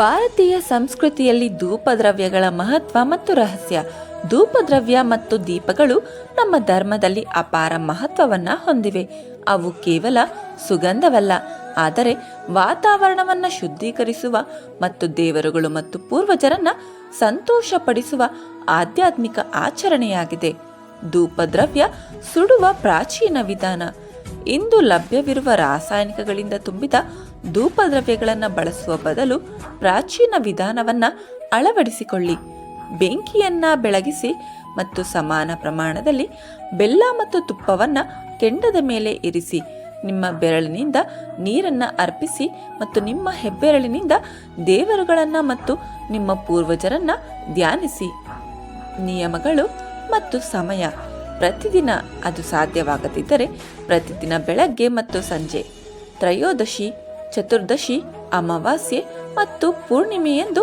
ಭಾರತೀಯ ಸಂಸ್ಕೃತಿಯಲ್ಲಿ ಧೂಪದ್ರವ್ಯಗಳ ಮಹತ್ವ ಮತ್ತು ರಹಸ್ಯ. ಧೂಪದ್ರವ್ಯ ಮತ್ತು ದೀಪಗಳು ನಮ್ಮ ಧರ್ಮದಲ್ಲಿ ಅಪಾರ ಮಹತ್ವವನ್ನು ಹೊಂದಿವೆ. ಅವು ಕೇವಲ ಸುಗಂಧವಲ್ಲ, ಆದರೆ ವಾತಾವರಣವನ್ನು ಶುದ್ಧೀಕರಿಸುವ ಮತ್ತು ದೇವರುಗಳು ಮತ್ತು ಪೂರ್ವಜರನ್ನ ಸಂತೋಷಪಡಿಸುವ ಆಧ್ಯಾತ್ಮಿಕ ಆಚರಣೆಯಾಗಿದೆ. ಧೂಪದ್ರವ್ಯ ಸುಡುವ ಪ್ರಾಚೀನ ವಿಧಾನ. ಇಂದು ಲಭ್ಯವಿರುವ ರಾಸಾಯನಿಕಗಳಿಂದ ತುಂಬಿದ ಧೂಪದ್ರವ್ಯಗಳನ್ನು ಬಳಸುವ ಬದಲು ಪ್ರಾಚೀನ ವಿಧಾನವನ್ನ ಅಳವಡಿಸಿಕೊಳ್ಳಿ. ಬೆಂಕಿಯನ್ನ ಬೆಳಗಿಸಿ ಮತ್ತು ಸಮಾನ ಪ್ರಮಾಣದಲ್ಲಿ ಬೆಲ್ಲ ಮತ್ತು ತುಪ್ಪವನ್ನು ಕೆಂಡದ ಮೇಲೆ ಇರಿಸಿ. ನಿಮ್ಮ ಬೆರಳಿನಿಂದ ನೀರನ್ನು ಅರ್ಪಿಸಿ ಮತ್ತು ನಿಮ್ಮ ಹೆಬ್ಬೆರಳಿನಿಂದ ದೇವರುಗಳನ್ನು ಮತ್ತು ನಿಮ್ಮ ಪೂರ್ವಜರನ್ನ ಧ್ಯಾನಿಸಿ. ನಿಯಮಗಳು ಮತ್ತು ಸಮಯ. ಪ್ರತಿದಿನ ಅದು ಸಾಧ್ಯವಾಗದಿದ್ದರೆ ಪ್ರತಿದಿನ ಬೆಳಗ್ಗೆ ಮತ್ತು ಸಂಜೆ, ತ್ರಯೋದಶಿ, ಚತುರ್ದಶಿ, ಅಮಾವಾಸ್ಯೆ ಮತ್ತು ಪೂರ್ಣಿಮೆಯಂದು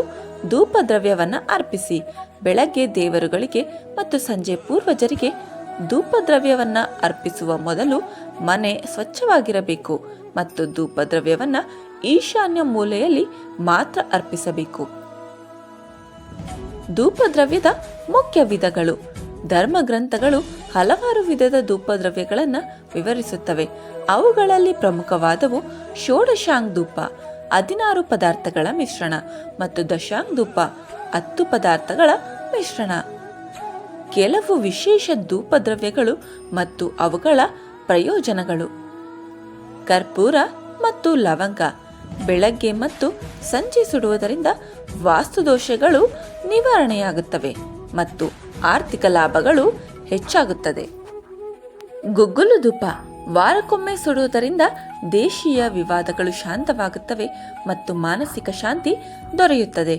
ಧೂಪದ್ರವ್ಯವನ್ನು ಅರ್ಪಿಸಿ. ಬೆಳಗ್ಗೆ ದೇವರುಗಳಿಗೆ ಮತ್ತು ಸಂಜೆ ಪೂರ್ವಜರಿಗೆ ಧೂಪದ್ರವ್ಯವನ್ನು ಅರ್ಪಿಸುವ ಮೊದಲು ಮನೆ ಸ್ವಚ್ಛವಾಗಿರಬೇಕು ಮತ್ತು ಧೂಪದ್ರವ್ಯವನ್ನು ಈಶಾನ್ಯ ಮೂಲೆಯಲ್ಲಿ ಮಾತ್ರ ಅರ್ಪಿಸಬೇಕು. ಧೂಪದ್ರವ್ಯದ ಮುಖ್ಯ ವಿಧಗಳು ಧರ್ಮಗ್ರಂಥಗಳು ಹಲವಾರು ವಿಧದ ಧೂಪದ್ರವ್ಯಗಳನ್ನು ವಿವರಿಸುತ್ತವೆ. ಅವುಗಳಲ್ಲಿ ಪ್ರಮುಖವಾದವು ಷೋಡಶಾಂಗ್ ಧೂಪ, ಹದಿನಾರು ಪದಾರ್ಥಗಳ ಮಿಶ್ರಣ ಮತ್ತು ದಶಾಂಗ್ ಧೂಪ, ಹತ್ತು ಪದಾರ್ಥಗಳ ಮಿಶ್ರಣ. ಕೆಲವು ವಿಶೇಷ ಧೂಪದ್ರವ್ಯಗಳು ಮತ್ತು ಅವುಗಳ ಪ್ರಯೋಜನಗಳು. ಕರ್ಪೂರ ಮತ್ತು ಲವಂಗ, ಬೆಳಗ್ಗೆ ಮತ್ತು ಸಂಜೆ ಸುಡುವುದರಿಂದ ವಾಸ್ತುದೋಷಗಳು ನಿವಾರಣೆಯಾಗುತ್ತವೆ ಮತ್ತು ಆರ್ಥಿಕ ಲಾಭಗಳು ಹೆಚ್ಚಾಗುತ್ತದೆ. ಗುಗ್ಗುಲು ಧೂಪ ವಾರಕ್ಕೊಮ್ಮೆ ಸುಡುವುದರಿಂದ ದೇಶೀಯ ವಿವಾದಗಳು ಶಾಂತವಾಗುತ್ತವೆ ಮತ್ತು ಮಾನಸಿಕ ಶಾಂತಿ ದೊರೆಯುತ್ತದೆ.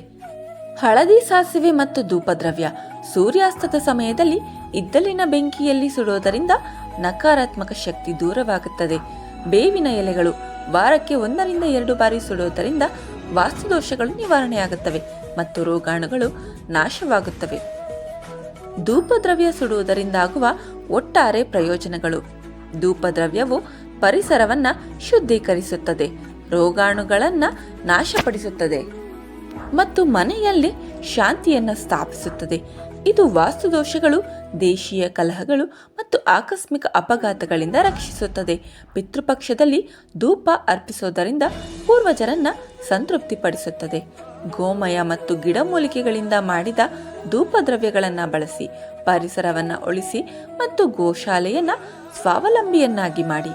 ಹಳದಿ ಸಾಸಿವೆ ಮತ್ತು ಧೂಪದ್ರವ್ಯ ಸೂರ್ಯಾಸ್ತದ ಸಮಯದಲ್ಲಿ ಇದ್ದಲಿನ ಬೆಂಕಿಯಲ್ಲಿ ಸುಡುವುದರಿಂದ ನಕಾರಾತ್ಮಕ ಶಕ್ತಿ ದೂರವಾಗುತ್ತದೆ. ಬೇವಿನ ಎಲೆಗಳು ವಾರಕ್ಕೆ ಒಂದರಿಂದ ಎರಡು ಬಾರಿ ಸುಡುವುದರಿಂದ ವಾಸ್ತುದೋಷಗಳು ನಿವಾರಣೆಯಾಗುತ್ತವೆ ಮತ್ತು ರೋಗಾಣುಗಳು ನಾಶವಾಗುತ್ತವೆ. ಧೂಪದ್ರವ್ಯ ಸುಡುವುದರಿಂದಾಗುವ ಒಟ್ಟಾರೆ ಪ್ರಯೋಜನಗಳು. ಧೂಪದ್ರವ್ಯವು ಪರಿಸರವನ್ನ ಶುದ್ಧೀಕರಿಸುತ್ತದೆ, ರೋಗಾಣುಗಳನ್ನ ನಾಶಪಡಿಸುತ್ತದೆ ಮತ್ತು ಮನೆಯಲ್ಲಿ ಶಾಂತಿಯನ್ನು ಸ್ಥಾಪಿಸುತ್ತದೆ. ಇದು ವಾಸ್ತುದೋಷಗಳು, ದೇಶೀಯ ಕಲಹಗಳು ಮತ್ತು ಆಕಸ್ಮಿಕ ಅಪಘಾತಗಳಿಂದ ರಕ್ಷಿಸುತ್ತದೆ. ಪಿತೃಪಕ್ಷದಲ್ಲಿ ಧೂಪ ಅರ್ಪಿಸೋದರಿಂದ ಪೂರ್ವಜರನ್ನ ಸಂತೃಪ್ತಿಪಡಿಸುತ್ತದೆ. ಗೋಮಯ ಮತ್ತು ಗಿಡಮೂಲಿಕೆಗಳಿಂದ ಮಾಡಿದ ಧೂಪದ್ರವ್ಯಗಳನ್ನು ಬಳಸಿ, ಪರಿಸರವನ್ನು ಉಳಿಸಿ ಮತ್ತು ಗೋಶಾಲೆಯನ್ನು ಸ್ವಾವಲಂಬಿಯನ್ನಾಗಿ ಮಾಡಿ.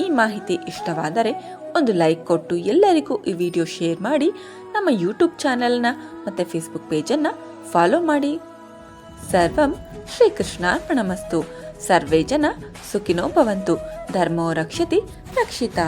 ಈ ಮಾಹಿತಿ ಇಷ್ಟವಾದರೆ ಒಂದು ಲೈಕ್ ಕೊಟ್ಟು ಎಲ್ಲರಿಗೂ ಈ ವಿಡಿಯೋ ಶೇರ್ ಮಾಡಿ, ನಮ್ಮ ಯೂಟ್ಯೂಬ್ ಚಾನೆಲ್ನ ಮತ್ತು ಫೇಸ್ಬುಕ್ ಪೇಜನ್ನು ಫಾಲೋ ಮಾಡಿ. ಸರ್ವಂ ಶ್ರೀಕೃಷ್ಣಾರ್ಪಣಮಸ್ತು. ಸರ್ವೇ ಜನ ಸುಖಿನೋ ಭವಂತು. ಧರ್ಮೋ ರಕ್ಷತಿ ರಕ್ಷಿತ.